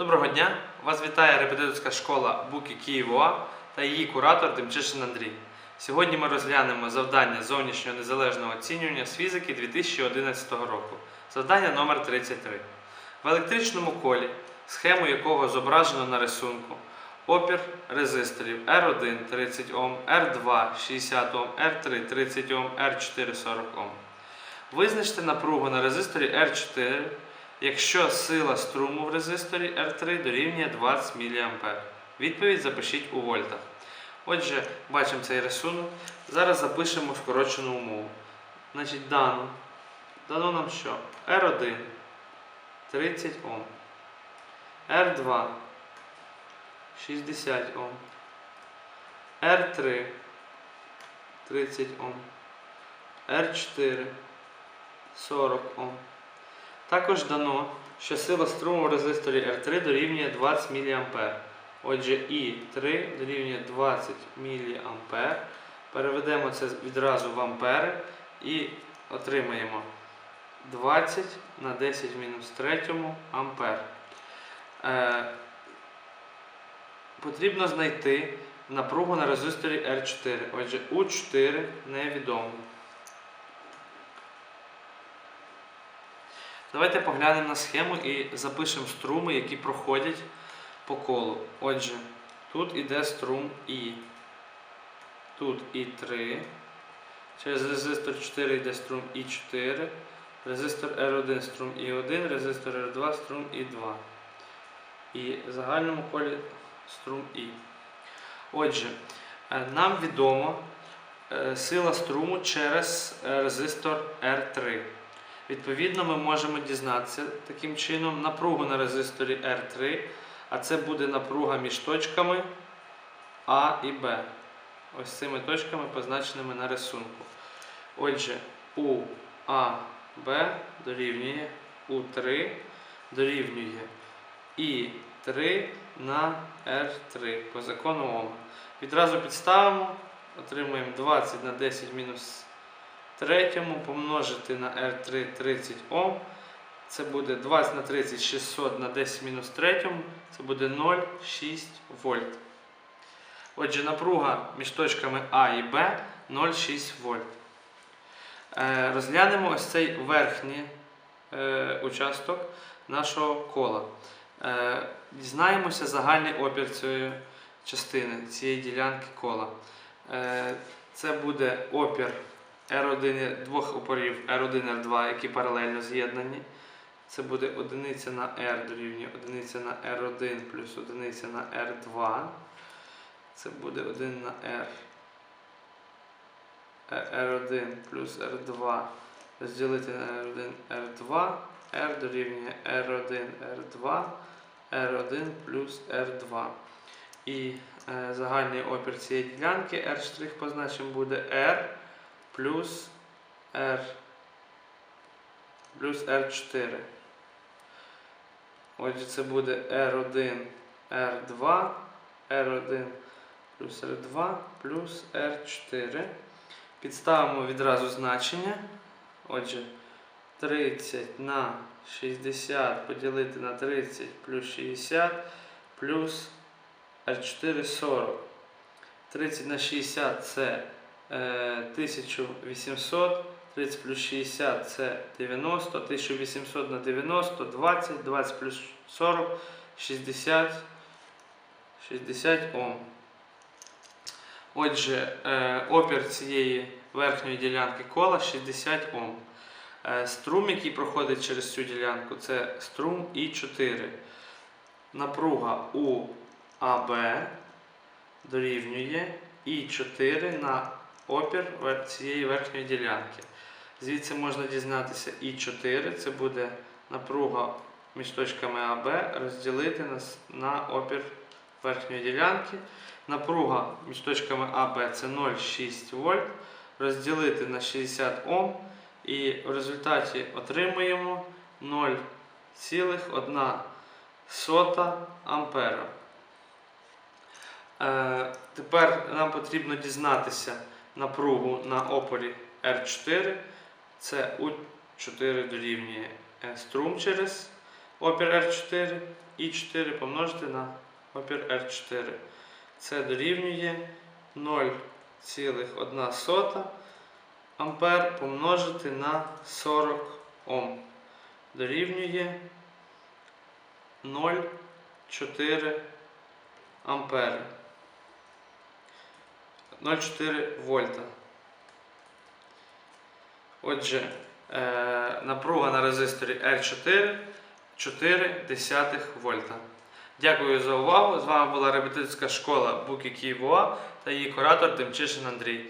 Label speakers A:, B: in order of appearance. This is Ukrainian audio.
A: Доброго дня! Вас вітає репетиторська школа Буки Києва та її куратор Демчишин Андрій. Сьогодні ми розглянемо завдання зовнішнього незалежного оцінювання з фізики 2011 року. Завдання номер 33. В електричному колі, схему якого зображено на рисунку, опір резисторів R1 30 Ом, R2 60 Ом, R3 30 Ом, R4 40 Ом. Визначте напругу на резисторі R4 якщо сила струму в резисторі R3 дорівнює 20 мА. Відповідь запишіть у вольтах. Отже, бачимо цей рисунок. Зараз запишемо скорочену умову. Значить, дано. Дано нам що? R1 30 Ом. R2 60 Ом. R3 30 Ом. R4 40 Ом. Також дано, що сила струму в резисторі R3 дорівнює 20 мА. Отже, І3 дорівнює 20 мА. Переведемо це відразу в ампери і отримаємо 20 на 10 мінус 3 ампер. Е, потрібно знайти напругу на резисторі R4. Отже, У4 невідомо. Давайте поглянемо на схему і запишемо струми, які проходять по колу. Отже, тут іде струм І. Тут І3. Через резистор 4 йде струм І4. Резистор R1 струм І1, резистор R2 струм І2. І в загальному колі струм І. Отже, е, нам відомо е, сила струму через е, резистор R3. Відповідно, ми можемо дізнатися таким чином напругу на резисторі R3, а це буде напруга між точками А і Б. Ось цими точками позначеними на рисунку. Отже, у А Б дорівнює У3 дорівнює І3 на R3 по закону Ома. Відразу підставимо, отримуємо 20 на 10 мінус третьому помножити на R3 30 Ом. Це буде 20 на 30 600 на 10 мінус третьому. Це буде 0,6 вольт. Отже, напруга між точками А і Б 0,6 вольт. Е, розглянемо ось цей верхній е, участок нашого кола. Е, дізнаємося загальний опір цієї частини, цієї ділянки кола. Це буде опір R1 двох опорів R1 R2, які паралельно з'єднані. Це буде одиниця на R дорівнює одиниця на R1 плюс одиниця на R2. Це буде 1 на R. R1 плюс R2 розділити на R1 R2. R дорівнює R1 R2, R1 плюс R2. І е, загальний опір цієї ділянки R' позначимо буде R плюс R плюс R4. Отже, це буде R1, R2, R1 плюс R2 плюс R4. Підставимо відразу значення. Отже, 30 на 60 поділити на 30 плюс 60 плюс R4 40. 30 на 60 це 1800, 30 плюс 60 це 90, 1800 на 90, 20, 20 плюс 40, 60, 60 Ом. Отже, е, опір цієї верхньої ділянки кола 60 Ом. Е, струм, який проходить через цю ділянку, це струм І4. Напруга у АБ дорівнює І4 на опір цієї верхньої ділянки. Звідси можна дізнатися І4, це буде напруга між точками АБ розділити на, опір верхньої ділянки. Напруга між точками АБ це 0,6 вольт. Розділити на 60 Ом. І в результаті отримуємо 0,1 ампера. Е, тепер нам потрібно дізнатися напругу на опорі R4. Це U4 дорівнює струм через опір R4 і 4 помножити на опір R4. Це дорівнює 0,1 ампер помножити на 40 Ом. Дорівнює 0,4 ампери. 0,4 вольта. Отже, е, напруга на резисторі R4 4 вольта. Дякую за увагу. З вами була репетиторська школа Буки Києва та її куратор Демчишин Андрій.